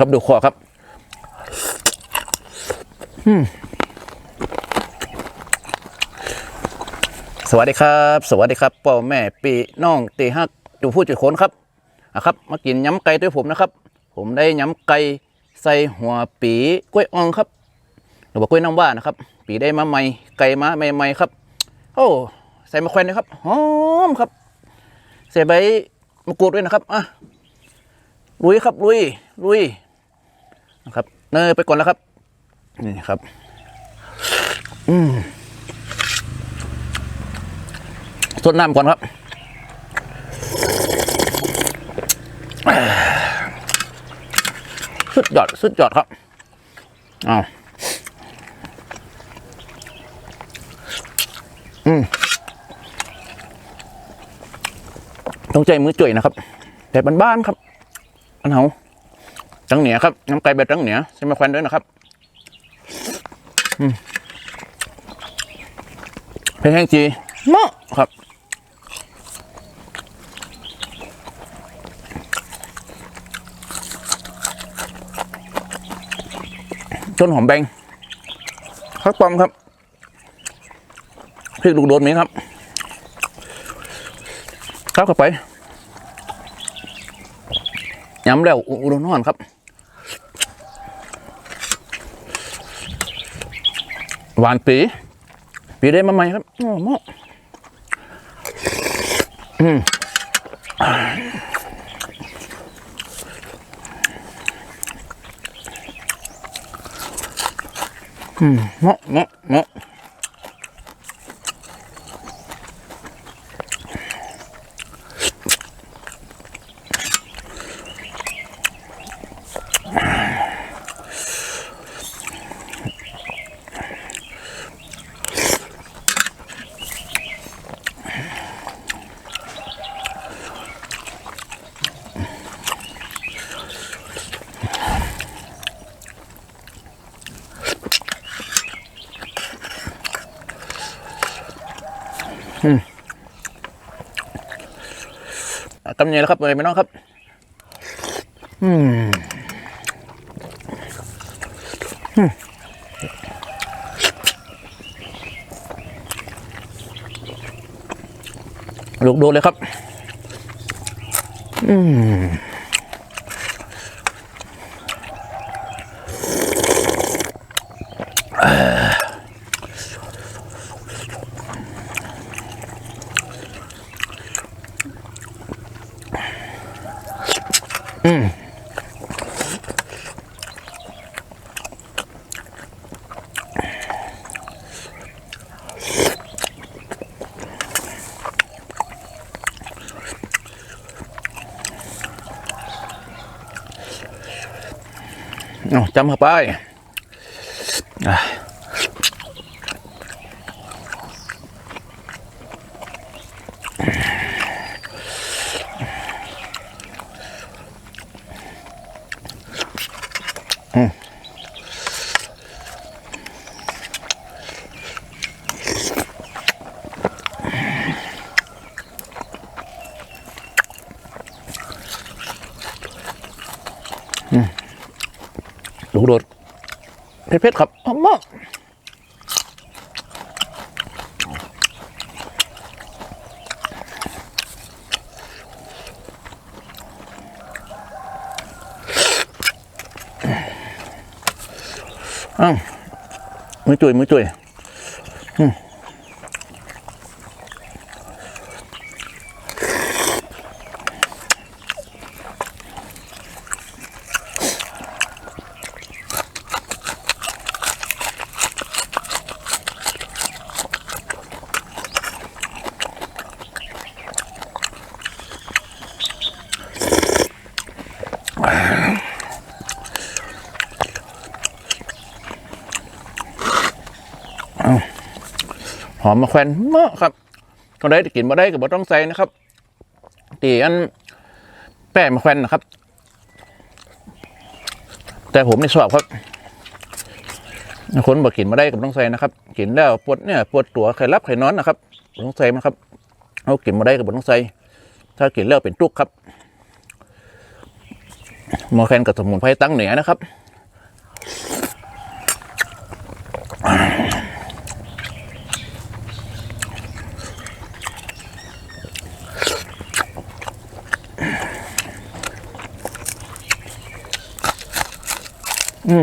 ครับดูคอครับสวัสดีครับ สวัสดีครับพ่อแม่ปีน้องตีฮักจูพูดจุดคนครับอะครับมากินยำไก่ด้วยผมนะครับ ผมได้ยำไก่ใส่หัวปีกล้วยอ่องครับหรือว่ากล้วยน้ำว้านะครับ ปีได้มาใหม่ไก่มาใหม่ๆครับ โอ้ใส่มะแขวนด้วยครับหอมครับใส่ใบมะกรูดด้วยนะครับอะลุยครับลุยลุย นะครับเนยไปก่อนแล้วครับ นี่ครับ อืมทดน้ำก่อนครับสุดยอดสุดยอดครับอาอืมต้องใจมือจ่วยนะครับ แต่บ้านๆครับอันเหา จังเหนียครับน้ำไก่แบบจังเหนียใช้มาแควนด้วยนะครับเพลงแห้งจีเมาะครับต้นหอมแบงข้าวปอมครับพริกลูกโดนมีครับข้าวเข้าไปย้ำแล้วอุอุดมนอนครับ หวานปีปีได้มาใหม่ครับอ้โหอืมเหมาะเหมาะเหมาะ ตำเนียแล้วครับเลยไม่น้องครับ อืมลูกโดนเลยครับ อืมเอาจำเข้าไป ลูกโดดเผ็ดๆครับหอมมากอ้าวมือจุยมือจุย หอมมาแควนมากครับคนใดที่กินมาได้ก็บ่ต้องใส่นะครับตีอันแป้งมาแควนนะครับ แต่ผมนี่ชอบครับคนบ่กินมาได้ก็บ่ต้องใส่นะครับ กินแล้วปวดเนี่ยปวดตัวไข้รับไข้นอนนะครับบ่ต้องใส่นะครับเอากินมาได้ก็บ่ต้องใส่ถ้ากินแล้วเป็นตุกครับมอแคนกับสมุนไพรตั้งเหนือนะครับ อื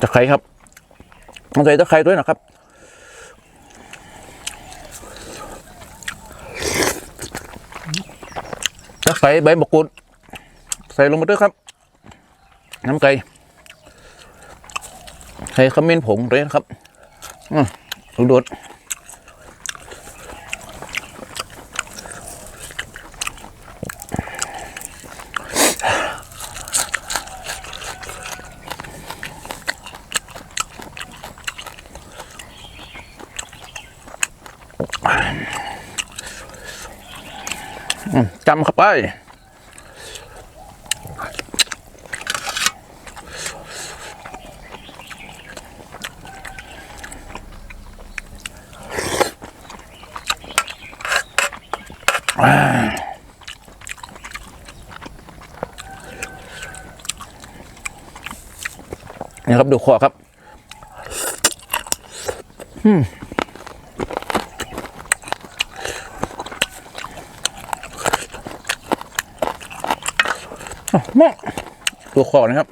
ตะไคร้ครับต้องใส่ตะไคร้ด้วยนะครับตะไคร้ใบมะกรูดใส่ลงมาด้วยครับ น้ำไก่ใส่ขมิ้นผงด้วยนะครับอืมดูด จำเข้าไปนี่ครับ ดูคอครับ อืม แม่ดูคอนะครับ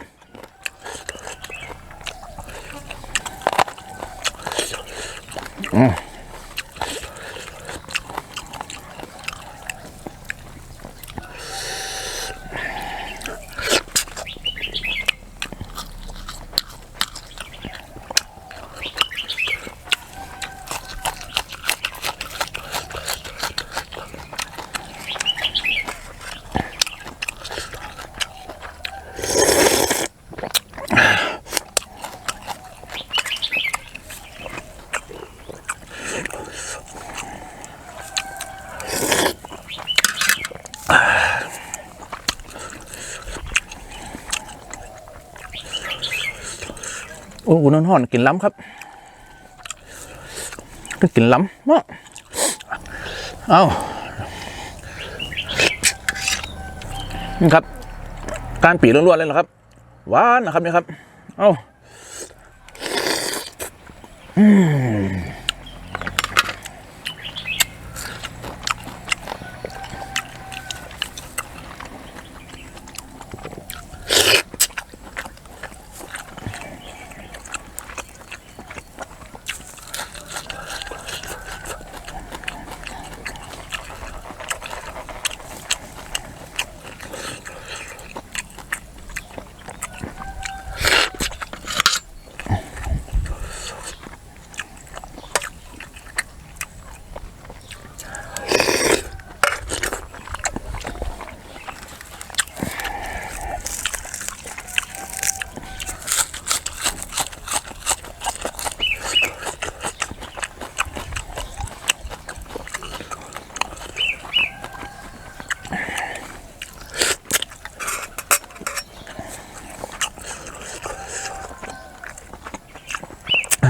หนอนห่อนกินล้ำครับก็กินล้ำมากเอานี่ครับ การปีล้วนๆเลยเหรอครับหวานนะครับนี่ครับ เอา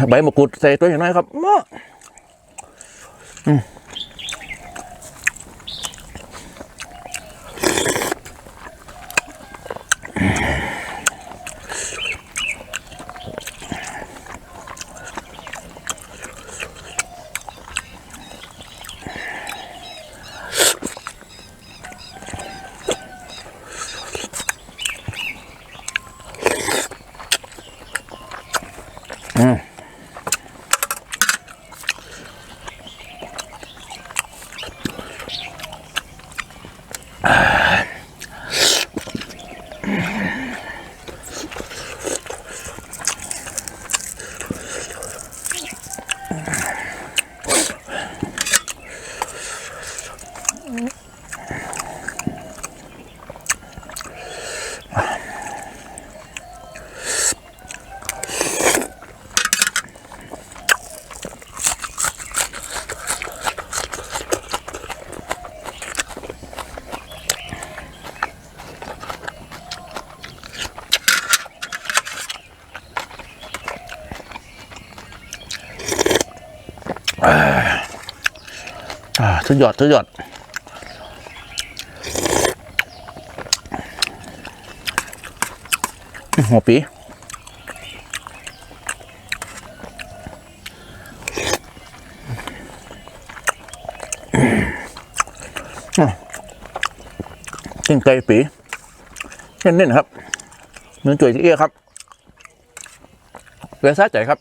ใบมะกรูดใส่ตัวอย่างน้อยครับมะ สุดยอดสุดยอดหัวปีกินไก่ปีเน้นๆครับเนื้อจุ๋ยเอี้ยครับเวลือซาใจครับ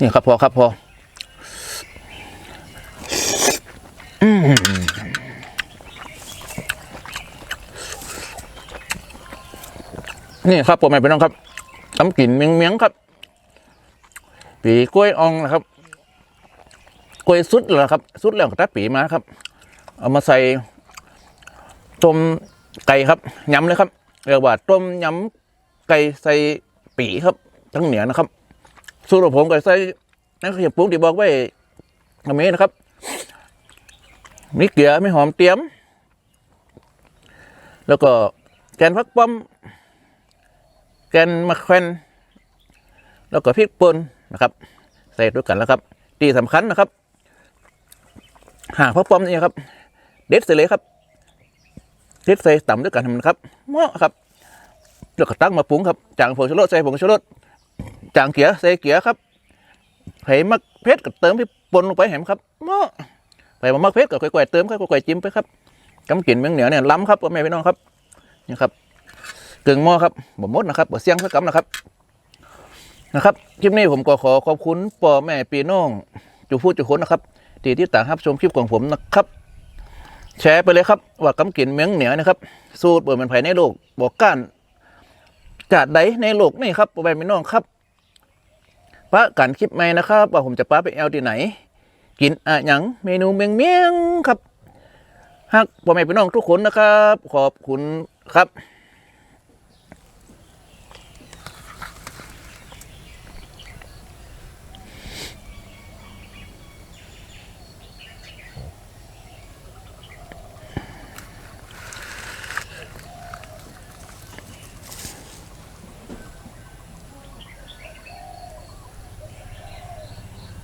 นี่ครับพอครับพอ นี่ครับผมไม่เป็นน้องครับทำกลิ่นเมียงเมียงๆครับปีกล้วยอองนะครับกล้วยสุดแล้วครับ สุดแล้วก็ตัดปีมาครับ เอามาใส่ต้มไก่ครับยำเลยครับเรียกว่าต้มยำไก่ใส่ปีครับทั้งเหนียวนะครับ สูตรของผมก็ใส่นั่นคือปรุงที่บอกไว้ทำนี้นะครับมีเกลือมีหอมเตรียม แล้วก็แกนฟักป้อม แกนมะแขวนแล้วก็พริกป่นนะครับ ใส่ด้วยกันแล้วครับ ที่สำคัญนะครับ หาฟักป้อมนี่ครับ เด็ดใส่เลยครับเด็ดใส่ต่ำด้วยกันนะครับเหมาะครับแล้วก็ตั้งมาปรุงครับจางผงชูรสใส่ผงชูรสจางเกียร์ใส่เกียร์ครับไผ่มักเพชรก็เติมพี่ปนลงไปแหมครับเนาะไผ่มามักเพชรก็ค่อยๆเติมค่อยๆจิ้มไปครับกำกินเมืองเหนียวเนี่ยล้ำครับพ่อแม่พี่น้องครับนี่ครับ เกึ่งหม้อครับบ่มดนะครับบ่เสียงสักกำนะครับนะครับคลิปนี้ผมก็ขอขอบคุณพ่อแม่พี่น้องจูพูดจูคนนะครับที่ที่ต่างรับชมคลิปของผมนะครับ แชร์ไปเลยครับ ว่ากำกินเมืองเหนียนะครับ สูตรเปิดเป็นไผ่ในโลกบอกก้านกาดใดในโลกนี่ครับพ่อแม่พี่น้องครับปะกันคลิปใหม่นะครับว่าผมจะปะไปแอลที่ไหน กินอะหยังเมนูเมียงเมียงครับฮักพ่อแม่พี่น้องทุกคนนะครับ ขอบคุณครับ